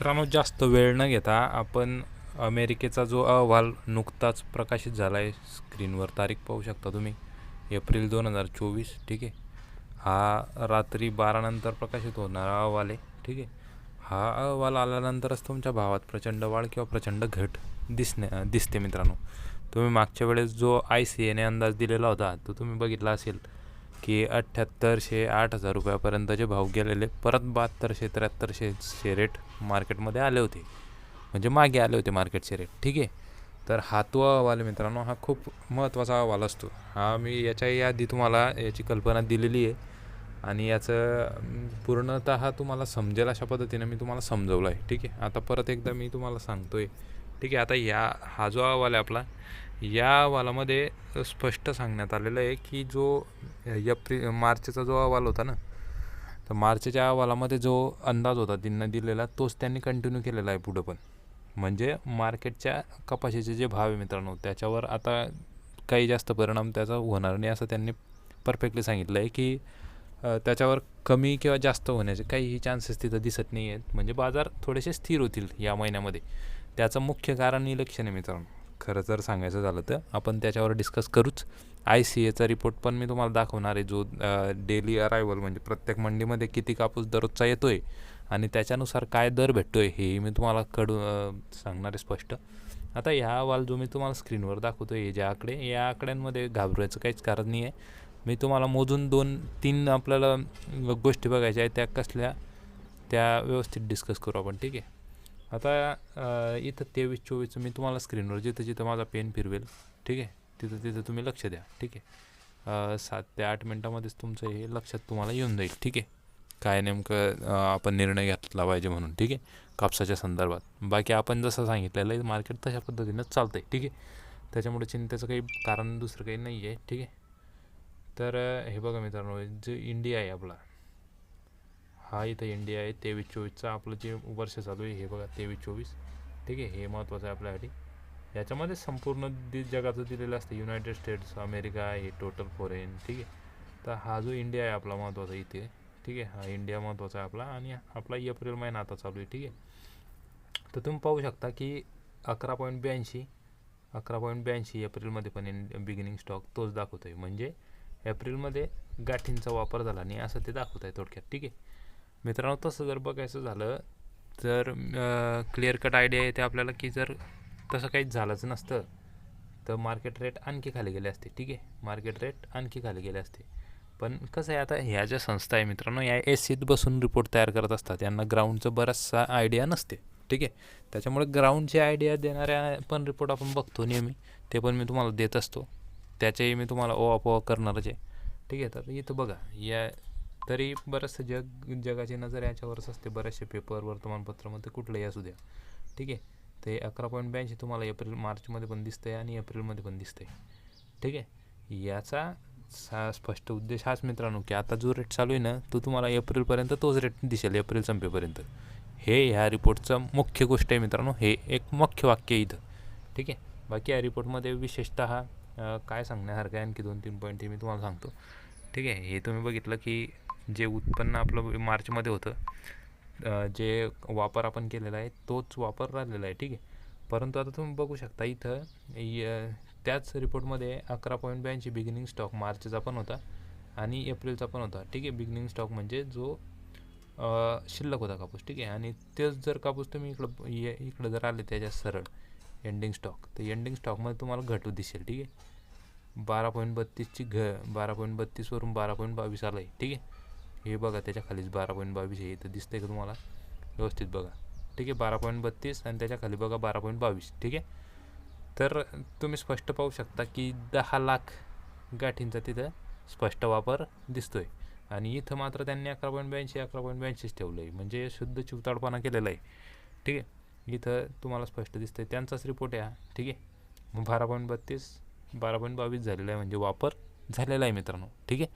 मित्रांनो जास्त वेळ न घेता आपण अमेरिकेचा जो अहवाल नुकताच प्रकाशित झाला आहे स्क्रीनवर तारीख पाहू शकता तुम्ही. एप्रिल दोन हजार चोवीस ठीक आहे. हा रात्री बारानंतर प्रकाशित होणारा अहवाल आहे ठीक आहे. हा अहवाल आल्यानंतरच तुमच्या भावात प्रचंड वाढ किंवा प्रचंड घट दिसणे दिसते मित्रांनो. तुम्ही मागच्या वेळेस जो आय सी एने अंदाज दिलेला होता तो तुम्ही बघितला असेल. की अठ्ठ्याहत्तरशे आठ हजार रुपयापर्यंतचे भाव गेलेले. परत बहात्तरशे त्र्याहत्तरशे रेट मार्केटमध्ये आले होते. म्हणजे मागे आले होते मार्केटचे रेट ठीक आहे? तर हा तो अहवाल आहे मित्रांनो हा खूप महत्त्वाचा अहवाल असतो. हा मी याच्याही आधी तुम्हाला याची कल्पना दिलेली आहे. आणि याचं पूर्णत पूर्णतः तुम्हाला समजेल अशा पद्धतीने मी तुम्हाला समजवलं आहे. ठीक आहे? आता परत एकदा मी तुम्हाला सांगतो आहे ठीक आहे? आता या हा जो अहवाल आहे आपला या अहवालामध्ये स्पष्ट सांगण्यात आलेलं आहे की जो एप्रिल मार्चचा जो अहवाल होता ना तर मार्चच्या अहवालामध्ये जो अंदाज होता त्यांना दिलेला तोच त्यांनी कंटिन्यू केलेला आहे पुढं पण. म्हणजे मार्केटच्या कपाशीचे जे भाव आहे मित्रांनो त्याच्यावर आता काही जास्त परिणाम त्याचा होणार नाही असं त्यांनी परफेक्टली सांगितलं आहे की त्याच्यावर कमी किंवा जास्त होण्याचे काहीही चान्सेस तिथं दिसत नाही आहेत म्हणजे बाजार थोडेसे स्थिर होतील या महिन्यामध्ये. त्याचं मुख्य कारण इलेक्शन आहे मित्रांनो. खरं जर सांगायचं झालं तर आपण त्याच्यावर डिस्कस करूच. आय सी एचा रिपोर्ट पण मी तुम्हाला दाखवणार आहे जो डेली अरायवल म्हणजे प्रत्येक मंडीमध्ये किती कापूस दररोजचा येतो आहे आणि त्याच्यानुसार काय दर भेटतो आहे हेही मी तुम्हाला कडू सांगणार आहे स्पष्ट. आता ह्या अहवाल जो मी तुम्हाला स्क्रीनवर दाखवतो आहे ज्या आकडे या आकड्यांमध्ये घाबरायचं काहीच कारण नाही आहे. मी तुम्हाला मोजून दोन तीन आपल्याला गोष्टी बघायच्या आहेत त्या कसल्या त्या व्यवस्थित डिस्कस करू आपण ठीक आहे? आता इथं तेवीस चोवीसचं मी तुम्हाला स्क्रीनवर जिथं जिथं माझा पेन फिरवेल ठीक आहे? तिथं तिथं तुम्ही लक्ष द्या ठीक आहे? सात ते आठ मिनटामध्येच तुमचं हे लक्षात तुम्हाला येऊन जाईल ठीक आहे? काय नेमकं आपण निर्णय घेतला पाहिजे म्हणून ठीक आहे? कापसाच्या संदर्भात. बाकी आपण जसं सांगितलेलं आहे मार्केट तशा पद्धतीनं चालतं आहे ठीक आहे? त्याच्यामुळे चिंतेचं काही कारण दुसरं काही नाही आहे ठीक आहे? तर हे बघा मित्रांनो जे इंडिया आहे आपला हा इथं इंडिया आहे तेवीस चोवीसचं आपलं जे वर्ष चालू आहे हे बघा तेवीस चोवीस. ठीक आहे हे महत्त्वाचं आहे आपल्यासाठी. याच्यामध्ये संपूर्ण दि जगाचं दिलेलं असतं. युनायटेड स्टेट्स अमेरिका आहे टोटल फॉरेन ठीक आहे. तर हा जो इंडिया आहे आपला महत्त्वाचा इथे. ठीक आहे हा इंडिया महत्त्वाचा आहे आपला. आणि आपला एप्रिल महिना आता चालू आहे. ठीक आहे. तर तुम्ही पाहू शकता की अकरा पॉईंट ब्याऐंशी अकरा पॉईंट ब्याऐंशी एप्रिलमध्ये पण इन बिगिनिंग स्टॉक तोच दाखवतो आहे म्हणजे एप्रिलमध्ये गाठींचा वापर झाला नाही असं ते दाखवत आहे थोडक्यात. ठीक आहे. मित्रांनो तसं जर बघायचं झालं तर क्लिअर कट आयडिया येते आपल्याला की जर तसं काहीच झालंच नसतं तर मार्केट रेट आणखी खाली गेले असते ठीक आहे? मार्केट रेट आणखी खाली गेले असते. पण कसं आहे आता ह्या ज्या संस्था आहे मित्रांनो या ए सीत बसून रिपोर्ट तयार करत असतात. यांना ग्राउंडचं बराचसा आयडिया नसते ठीक आहे? त्याच्यामुळे ग्राउंडची आयडिया देणाऱ्या पण रिपोर्ट आपण बघतो नेहमी. ते पण मी तुम्हाला देत असतो. त्याच्याही मी तुम्हाला ओवापोवा करणारच आहे. ठीक आहे? तर इथं बघा या तरी बरंचसं जग जगाची नजर याच्यावरच असते बरेचसे पेपर वर्तमानपत्रामध्ये कुठलंही असू द्या. ठीक आहे? ते अकरा पॉईंट ब्याऐंशी तुम्हाला एप्रिल मार्चमध्ये पण दिसतं आहे आणि एप्रिलमध्ये पण दिसतं आहे ठीक आहे? याचा सा स्पष्ट उद्देश हाच मित्रांनो की आता जो रेट चालू आहे ना तो तुम्हाला एप्रिलपर्यंत तोच रेट दिसेल एप्रिल संपेपर्यंत. हे ह्या रिपोर्टचं मुख्य गोष्ट आहे मित्रांनो हे एक मुख्य वाक्य आहे इथं. ठीक आहे? बाकी या रिपोर्टमध्ये विशेषतः काय सांगण्यासारखं आहे? आणखी दोन तीन पॉईंट हे मी तुम्हाला सांगतो. ठीक आहे? हे तुम्ही बघितलं की जे उत्पन्न आपलं मार्चमध्ये होतं जे वापर आपण केलेला आहे तोच वापर राहिलेला आहे ठीक आहे? परंतु आता तुम्ही बघू शकता इथं य- त्याच रिपोर्टमध्ये अकरा पॉईंट ब्याऐंशी बिगिनिंग स्टॉक मार्चचा पण होता आणि एप्रिलचा पण होता ठीक आहे? बिगिनिंग स्टॉक म्हणजे जो शिल्लक होता कापूस ठीक आहे? आणि तेच जर कापूस तुम्ही इकडं ये इकडं जर आले त्याच्या सरळ एंडिंग स्टॉक तर एंडिंग स्टॉकमध्ये तुम्हाला घटू दिसेल ठीक आहे? बारा पॉईंट बत्तीसची घ बारा पॉईंट बत्तीसवरून बारा पॉईंट बावीस आलं आहे ठीक आहे? हे बघा त्याच्या खालीच बारा पॉईंट बावीस आहे. इथं दिसतंय का तुम्हाला? व्यवस्थित बघा. ठीक आहे बारा पॉईंट बत्तीस आणि त्याच्याखाली बघा बारा पॉईंट बावीस. ठीक आहे? तर तुम्ही स्पष्ट पाहू शकता की दहा लाख गाठींचा तिथं स्पष्ट वापर दिसतोय. आणि इथं मात्र त्यांनी अकरा पॉईंट ब्याऐंशी अकरा पॉईंट ब्याऐंशीच ठेवलं आहे म्हणजे शुद्ध चिवताडपणा केलेला आहे ठीक आहे? इथं तुम्हाला स्पष्ट दिसतंय. त्यांचाच रिपोर्ट आहे हा. ठीक आहे? मग बारा पॉईंट बत्तीस बारा पॉईंट बावीस झालेला आहे. म्हणजे वापर झालेला आहे मित्रांनो. ठीक आहे?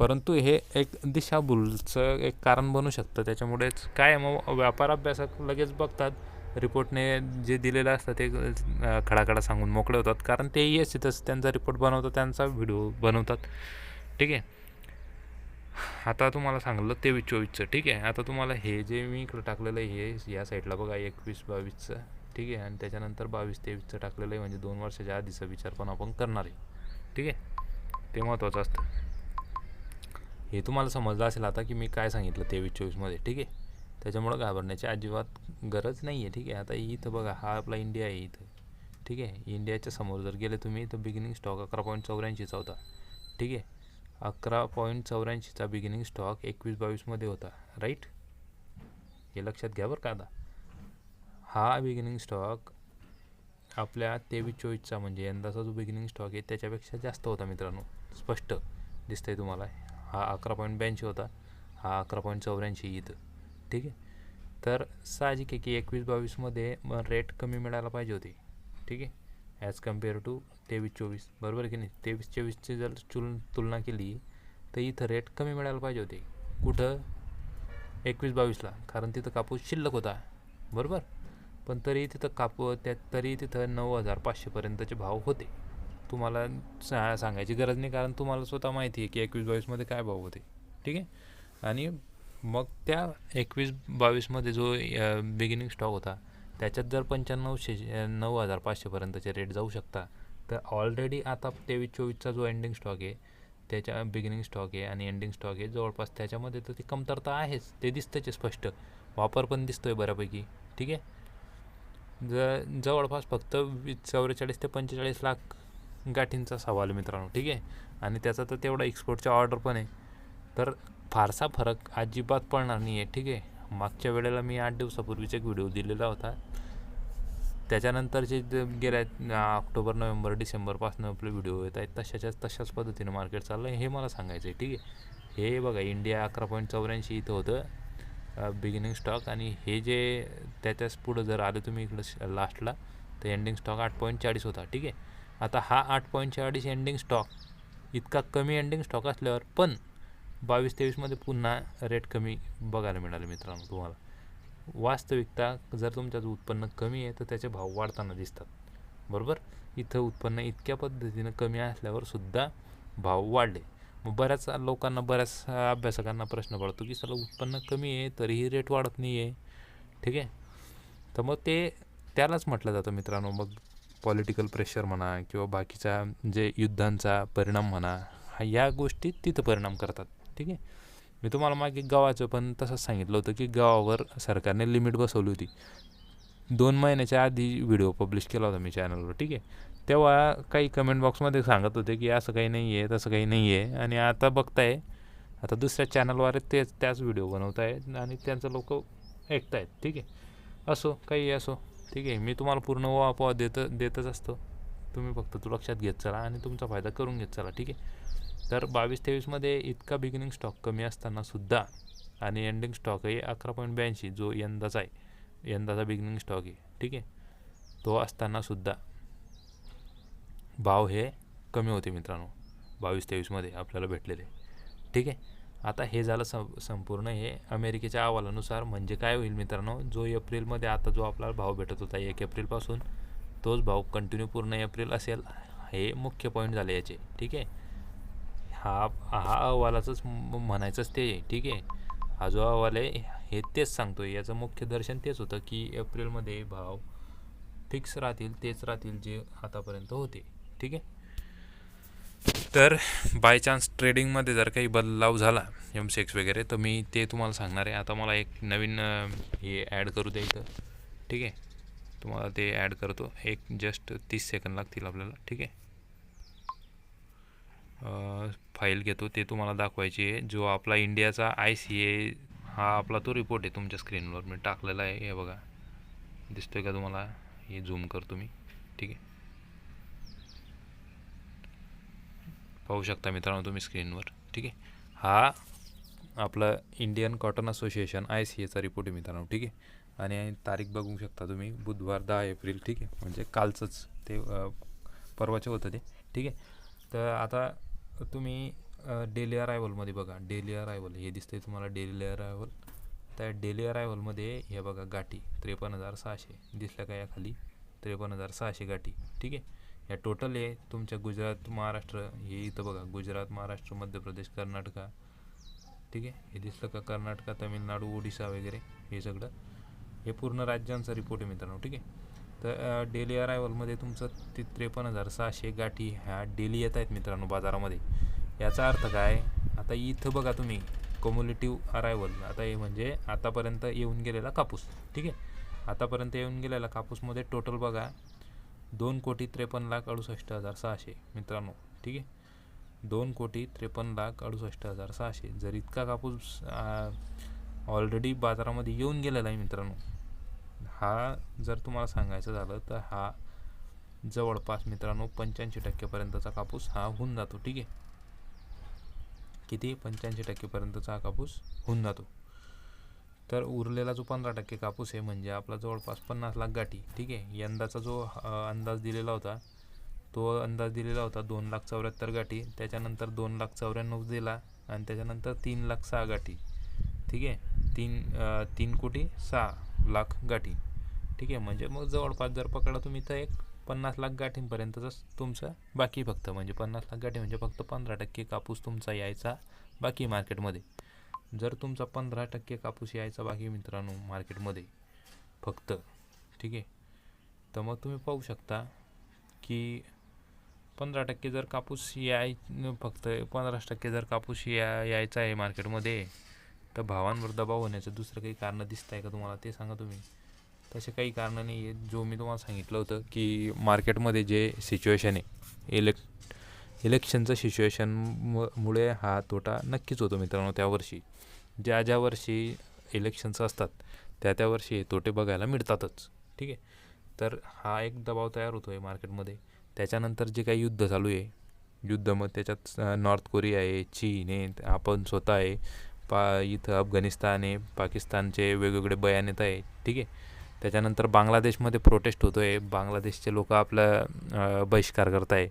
परंतु हे एक दिशाभूलचं एक कारण बनू शकतं. त्याच्यामुळेच काय मग व्यापार अभ्यासक लगेच बघतात. रिपोर्टने जे दिलेलं असतं ते खडाखडा सांगून मोकळे होतात. कारण तेही तसं त्यांचा रिपोर्ट बनवतात त्यांचा व्हिडिओ बनवतात. ठीक आहे? आता तुम्हाला सांगलं तेवीस चोवीसचं. ठीक आहे? आता तुम्हाला हे जे मी इकडं टाकलेलं आहे हे या साईडला बघा एकवीस बावीसचं. ठीक आहे? आणि त्याच्यानंतर बावीस तेवीसचं टाकलेलं आहे. म्हणजे दोन वर्षाच्या आधीचा विचार पण आपण करणार आहे. ठीक आहे? ते महत्त्वाचं असतं. हे तुम्हाला समजलं असेल आता की मी काय सांगितलं तेवीस चोवीसमध्ये ठीक आहे? त्याच्यामुळं घाबरण्याची अजिबात गरज नाही आहे ठीक आहे? आता इथं बघा हा आपला इंडिया आहे इथं ठीक आहे? इंडियाच्या समोर जर गेले तुम्ही तर बिगिनिंग स्टॉक अकरा पॉईंट चौऱ्याऐंशीचा होता ठीक आहे? अकरा पॉईंट चौऱ्याऐंशीचा बिगिनिंग स्टॉक एकवीस बावीसमध्ये होता राईट हे लक्षात घ्या बरं का आता. हा बिगिनिंग स्टॉक आपल्या तेवीस चोवीसचा म्हणजे यंदाचा जो बिगिनिंग स्टॉक आहे त्याच्यापेक्षा जास्त होता मित्रांनो स्पष्ट दिसतंय तुम्हाला. हा अकरा पॉईंट ब्याऐंशी होता. हा अकरा पॉईंट चौऱ्याऐंशी इथं. ठीक आहे? तर साहजिक आहे की एकवीस बावीसमध्ये रेट कमी मिळायला पाहिजे होती. ठीक आहे? ॲज कंपेअर टू तेवीस चोवीस. बरोबर आहे की नाही? तेवीस चोवीसची जर चुल तुलना केली तर इथं रेट कमी मिळायला पाहिजे होते. कुठं? एकवीस बावीसला कारण तिथं कापूस शिल्लक होता. बरोबर? पण तरी तिथं कापू त्या तरी तिथं नऊ हजार पाचशेपर्यंतचे भाव होते. तुम्हाला सा सांगायची गरज नाही कारण तुम्हाला स्वतः माहिती आहे की एकवीस बावीसमध्ये काय भाव होते. ठीक आहे? आणि मग त्या एकवीस बावीसमध्ये जो बिगिनिंग स्टॉक होता त्याच्यात जर पंच्याण्णवशे नऊ हजार पाचशेपर्यंतचे रेट जाऊ शकता. तर ऑलरेडी आता तेवीस चोवीसचा जो एंडिंग स्टॉक आहे त्याच्या बिगिनिंग स्टॉक आहे आणि एंडिंग स्टॉक आहे जवळपास त्याच्यामध्ये तर ती कमतरता आहेच. ते दिसतंच आहे स्पष्ट. वापर पण दिसतो आहे बऱ्यापैकी. ठीक आहे? ज जवळपास फक्त वीस चौवेचाळीस ते पंचेचाळीस लाख गाठींचा सवाल मित्रांनो ठीक आहे? आणि त्याचा तर तेवढा एक्सपोर्टचा ऑर्डर पण आहे. तर फारसा फरक अजिबात पडणार नाही आहे ठीक आहे? मागच्या वेळेला मी आठ दिवसापूर्वीचा एक व्हिडिओ दिलेला होता. त्याच्यानंतरचे जे गेल्या ऑक्टोबर नोव्हेंबर डिसेंबरपासून आपले व्हिडिओ येत आहेत तशाच्याच तशाच पद्धतीनं मार्केट चाललं आहे हे मला सांगायचं आहे ठीक आहे? हे बघा इंडिया अकरा पॉईंट चौऱ्याऐंशी इथं होतं बिगिनिंग स्टॉक आणि हे जे त्याच्याच पुढं जर आले तुम्ही इकडं लास्टला तर एंडिंग स्टॉक आठ पॉईंट चाळीस होता ठीक आहे? आता हा आठ पॉईंट चाळीस एंडिंग स्टॉक इतका कमी एंडिंग स्टॉक असल्यावर पण बावीस तेवीसमध्ये पुन्हा रेट कमी बघायला मिळाले मित्रांनो तुम्हाला. वास्तविकता जर तुमच्यात उत्पन्न कमी आहे तर त्याचे भाव वाढताना दिसतात. बरोबर? इथं उत्पन्न इतक्या पद्धतीनं कमी असल्यावर सुद्धा भाव वाढले. मग बऱ्याच लोकांना बऱ्याच अभ्यासकांना प्रश्न पडतो की चला उत्पन्न कमी आहे तरीही रेट वाढत नाही आहे ठीक आहे? तर मग ते त्यालाच म्हटलं जातं मित्रांनो. मग पॉलिटिकल प्रेशर म्हणा किंवा बाकीचा जे युद्धांचा परिणाम म्हणा हा या गोष्टी तिथं परिणाम करतात. ठीक आहे? मी तुम्हाला मागे गावाचं पण तसंच सांगितलं होतं की गावावर सरकारने लिमिट बसवली होती. दोन महिन्याच्या आधी व्हिडिओ पब्लिश केला होता मी चॅनलवर ठीक आहे? तेव्हा काही कमेंट बॉक्समध्ये सांगत होते की असं काही नाही आहे तसं काही नाही आहे. आणि आता बघताय आता दुसऱ्या चॅनलवर तेच त्याच व्हिडिओ बनवत आहेत आणि त्यांचं लोक ऐकतायत ठीक आहे? असो काही असो. ठीक आहे मी तुम्हाला पूर्ण वापवा देत देतच असतो. तुम्ही फक्त तो लक्षात घेत चला आणि तुमचा फायदा करून घेत चला ठीक आहे? तर बावीस तेवीसमध्ये इतका बिगिनिंग स्टॉक कमी असताना सुद्धा आणि एंडिंग स्टॉक आहे अकरा पॉईंट ब्याऐंशी जो यंदाचा आहे यंदाचा बिगिनिंग स्टॉक आहे ठीक आहे? तो असताना सुद्धा भाव हे कमी होते मित्रांनो बावीस तेवीसमध्ये आपल्याला भेटलेले ठीक आहे? आता हे झालं सं संपूर्ण हे. अमेरिकेच्या अहवालानुसार म्हणजे काय होईल मित्रांनो? जो एप्रिलमध्ये आता जो आपला भाव भेटत होता एक एप्रिलपासून तोच भाव कंटिन्यू पूर्ण एप्रिल असेल हे मुख्य पॉईंट झाले याचे. ठीक आहे? हा हा अहवालाचंच म्हणायचंच ते. ठीक आहे? हा जो अहवाल आहे हे तेच सांगतो आहे याचं मुख्य दर्शन तेच होतं की एप्रिलमध्ये भाव फिक्स राहतील तेच राहतील जे आतापर्यंत होते. ठीक आहे? तर बाय चान्स ट्रेडिंगमध्ये जर काही बदलाव झाला एम सेक्स वगैरे तर मी ते तुम्हाला सांगणार आहे. आता मला एक नवीन हे ॲड करू द्या इथं. ठीक आहे? तुम्हाला ते ॲड करतो. एक जस्ट तीस सेकंद लागतील आपल्याला. ठीक आहे? फाईल घेतो. ते तुम्हाला दाखवायची आहे. जो आपला इंडियाचा आय सी ए हा आपला तो रिपोर्ट आहे तुमच्या स्क्रीनवर मी टाकलेला आहे. हे बघा. दिसतो आहे का तुम्हाला? हे झूम करतो मी. ठीक आहे? पाहू शकता मित्रांनो तुम्ही स्क्रीनवर ठीक आहे? हा आपला Indian cotton association I C एचा रिपोर्ट आहे मित्रांनो. ठीक आहे? आणि तारीख बघू शकता तुम्ही. बुधवार दहा एप्रिल. ठीक आहे? म्हणजे कालचंच. ते परवाचं होतं ते. ठीक आहे? तर आता तुम्ही डेली अरायवलमध्ये बघा. डेली अरायवल हे दिसतं आहे तुम्हाला डेली अरायवल त्या डेली अरायवलमध्ये हे बघा गाठी. त्रेपन्न हजार सहाशे. दिसल्या का या खाली? त्रेपन्न हजार सहाशे गाठी. ठीक आहे? ह्या टोटल आहे तुमच्या गुजरात महाराष्ट्र हे इथं बघा गुजरात महाराष्ट्र मध्य प्रदेश कर्नाटका. ठीक आहे? हे दिसलं का कर्नाटका तमिळनाडू ओडिशा वगैरे हे सगळं. हे पूर्ण राज्यांचा रिपोर्ट आहे मित्रांनो ठीक आहे? तर डेली अरायवलमध्ये तुमचं ते त्रेपन्न हजार सहाशे गाठी ह्या डेली येत आहेत मित्रांनो बाजारामध्ये. याचा अर्थ काय? आता इथं बघा तुम्ही कम्युलेटिव्ह अरायवल आता हे म्हणजे आतापर्यंत येऊन गेलेला कापूस ठीक आहे? आतापर्यंत येऊन गेलेला कापूसमध्ये टोटल बघा दोन कोटी त्रेपन्न लाख अडुसष्ट हजार सहाशे मित्रांनो ठीक आहे? दोन कोटी त्रेपन्न लाख अडुसष्ट हजार सहाशे. जर इतका कापूस ऑलरेडी बाजारामध्ये येऊन गेलेला आहे मित्रांनो हा जर तुम्हाला सांगायचं झालं तर हा जवळपास मित्रांनो पंच्याऐंशी टक्केपर्यंतचा कापूस हा होऊन जातो ठीक आहे? किती? पंच्याऐंशी टक्केपर्यंतचा हा कापूस होऊन जातो. तर उरलेला जो पंधरा टक्के कापूस आहे म्हणजे आपला जवळपास पन्नास लाख गाठी ठीक आहे? यंदाचा जो अंदाज दिलेला होता तो अंदाज दिलेला होता दोन लाख चौऱ्याहत्तर गाठी त्याच्यानंतर दोन लाख चौऱ्याण्णव दिला आणि त्याच्यानंतर तीन लाख सहा गाठी ठीक आहे? तीन तीन कोटी सहा लाख गाठी ठीक आहे? म्हणजे मग जवळपास जर पकडा तुम्ही तर एक पन्नास लाख गाठींपर्यंतच तुमचं बाकी फक्त म्हणजे पन्नास लाख गाठी म्हणजे फक्त पंधरा टक्के कापूस तुमचा यायचा बाकी मार्केटमध्ये. जर तुमचा पंधरा टक्के कापूस यायचा बाकी मित्रांनो मार्केटमध्ये फक्त ठीक आहे? तर मग तुम्ही पाहू शकता की पंधरा टक्के जर कापूस याय फक्त पंधराच टक्के जर कापूस या यायचा आहे मार्केटमध्ये तर भावांवर दबाव होण्याचं दुसरं काही कारणं दिसत आहे का तुम्हाला ते सांगा तुम्ही. तसे काही कारणं नाही आहेत जो मी तुम्हाला सांगितलं होतं की मार्केटमध्ये जे सिच्युएशन आहे इलेक्ट इलेक्शनचं सिच्युएशनमुळे मुळे हा तोटा नक्कीच होतो मित्रांनो त्या वर्षी. ज्या ज्या वर्षी इलेक्शन्स असतात त्या त्या वर्षी तोटे बघायला मिळतातच. ठीक आहे? तर हा एक दबाव तयार होतो आहे मार्केटमध्ये. त्याच्यानंतर जे काही युद्ध चालू आहे युद्ध मग त्याच्यात नॉर्थ कोरिया आहे चीन आहे आपण स्वतः आहे पा इथं अफगाणिस्तान आहे पाकिस्तानचे वेगवेगळे बयान येत आहे. ठीक आहे? त्याच्यानंतर बांगलादेशमध्ये प्रोटेस्ट होतो आहे बांगलादेशचे लोक आपला बहिष्कार करत आहे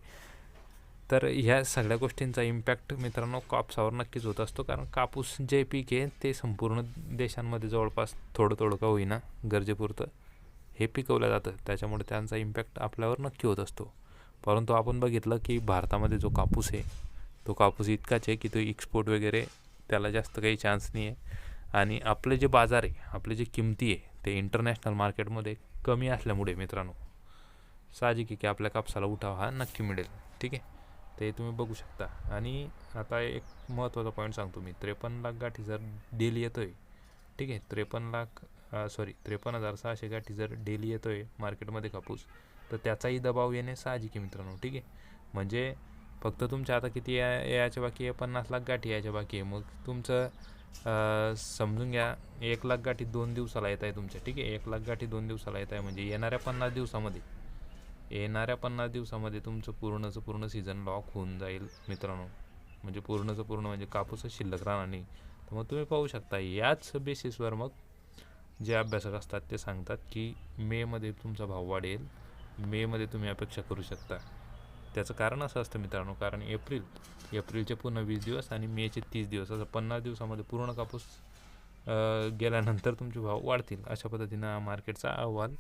तर ह्या सगळ्या गोष्टींचा इम्पॅक्ट मित्रांनो कापसावर नक्कीच होत असतो. कारण कापूस जे पीक आहे ते संपूर्ण देशांमध्ये जवळपास थोडं थोडं का होईना गरजेपुरतं हे पिकवलं जातं. त्याच्यामुळे त्यांचा इम्पॅक्ट आपल्यावर नक्की होत असतो. परंतु आपण बघितलं की भारतामध्ये जो कापूस आहे तो कापूस इतकाच आहे की तो एक्सपोर्ट वगैरे त्याला जास्त काही चान्स नाही आहे आणि आपले जे बाजार आहे आपले जे किमती आहे ते इंटरनॅशनल मार्केटमध्ये कमी असल्यामुळे मित्रांनो साहजिक आहे की आपल्या कापसाला उठाव हा नक्की मिळेल. ठीक आहे? ते तुम्ही बघू शकता. आणि आता एक महत्त्वाचा पॉईंट सांगतो मी. त्रेपन्न लाख गाठी जर डेली येतो आहे ठीक आहे? त्रेपन्न लाख सॉरी त्रेपन्न हजार सहाशे गाठी जर डेली येतो आहे मार्केटमध्ये कापूस तर त्याचाही दबाव येणे साहजिक आहे मित्रांनो ठीक आहे? म्हणजे फक्त तुमच्या आता किती या यायच्या बाकी आहे? पन्नास लाख गाठी यायच्या बाकी आहे. मग तुमचं समजून घ्या एक लाख गाठी दोन दिवसाला येत आहे तुमच्या ठीक आहे? एक लाख गाठी दोन दिवसाला येत आहे. म्हणजे येणाऱ्या पन्नास दिवसामध्ये येणाऱ्या पन्नास दिवसामध्ये तुमचं पूर्णचं पूर्ण सीझन लॉक होऊन जाईल मित्रांनो. म्हणजे पूर्णचं पूर्ण म्हणजे कापूसच शिल्लक राहणार नाही. तर मग तुम्ही पाहू शकता याच बेसिसवर मग जे अभ्यासक असतात ते सांगतात की मेमध्ये तुमचा भाव वाढेल. मेमध्ये तुम्ही अपेक्षा करू शकता. त्याचं कारण असं असतं मित्रांनो कारण एप्रिल एप्रिलचे पूर्ण वीस दिवस आणि मेचे तीस दिवस असं पन्नास दिवसामध्ये पूर्ण कापूस गेल्यानंतर तुमचे भाव वाढतील. अशा पद्धतीनं हा मार्केटचा अहवाल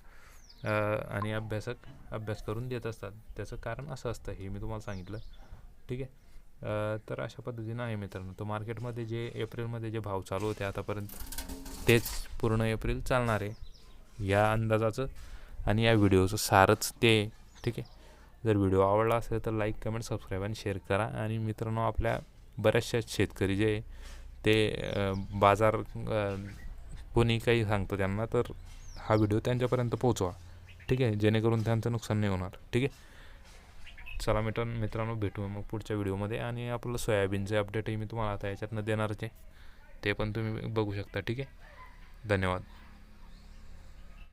आणि अभ्यासक अभ्यास करून देत असतात. त्याचं कारण असं असतं हे मी तुम्हाला सांगितलं. ठीक आहे? तर अशा पद्धतीनं आहे मित्रांनो. तर मार्केटमध्ये जे एप्रिलमध्ये जे भाव चालू होते आतापर्यंत तेच पूर्ण एप्रिल चालणार आहे. या अंदाजाचं आणि या व्हिडिओचं सारच ते. ठीक आहे? जर व्हिडिओ आवडला असेल तर लाईक कमेंट सबस्क्राईब आणि शेअर करा. आणि मित्रांनो आपल्या बऱ्याचशा शेतकरी जे ते बाजार कोणी काही सांगतो त्यांना तर हा व्हिडिओ त्यांच्यापर्यंत पोहोचवा. ठीक आहे? जेणेकरून त्यांचं नुकसान नाही होणार. ठीक आहे? चला मित्र मित्रांनो भेटू मग पुढच्या व्हिडिओमध्ये. आणि आपलं सोयाबीनचे अपडेटही मी तुम्हाला आता याच्यातनं देणारच आहे. ते पण तुम्ही बघू शकता. ठीक आहे? धन्यवाद.